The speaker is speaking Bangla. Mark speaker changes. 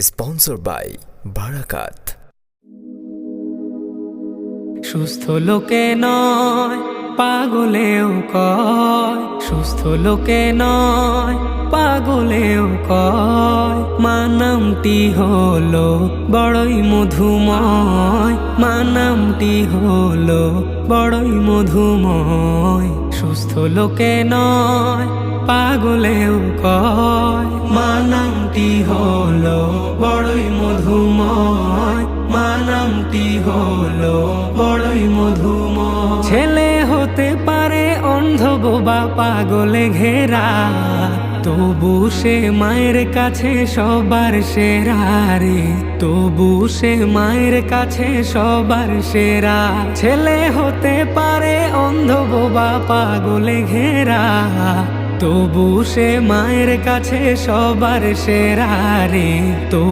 Speaker 1: স্পন্সর বাই বারাকাত
Speaker 2: সুস্থ লোকে নয়, পাগলেও কয়। সুস্থ লোকে নয়, পাগলেও কয়। মানামটি হলো বড়ই মধুময়। মানামটি হলো বড়ই মধুময়। সুস্থ লোকে নয়, পাগলেও কয়। মানামটি হলো বড়ই মধুময় মানামটি হলো বড়ই মধুময়। ছেলে হতে পারে অন্ধ বোবা পাগলে ঘেরা, তবু সে মায়ের কাছে সবার সেরা রে, তবু সে মায়ের কাছে সবার সেরা। ছেলে হতে পারে অন্ধ বোবা পাগলে ঘেরা, তবু সে মায়ের কাছে সবার সেরা রে তো